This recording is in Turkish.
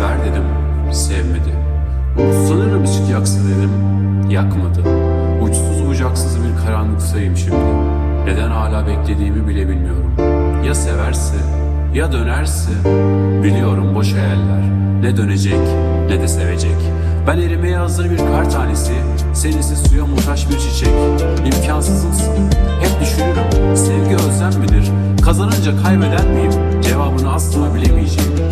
sever dedim, sevmedi. Umutlanırım ışık yaksa dedim, yakmadı. Uçsuz bucaksız bir karanlıktayım şimdi. Neden hala beklediğimi bile bilmiyorum. Ya severse, ya dönerse, biliyorum boş hayaller. Ne dönecek, ne de sevecek. Ben erimeye hazır bir kar tanesi, sensiz suya muhtaç bir çiçek. İmkansızımsın, hep düşünürüm. Sevgi özlem midir? Kazanınca kaybeder miyim? Cevabını asla bilemeyeceğim.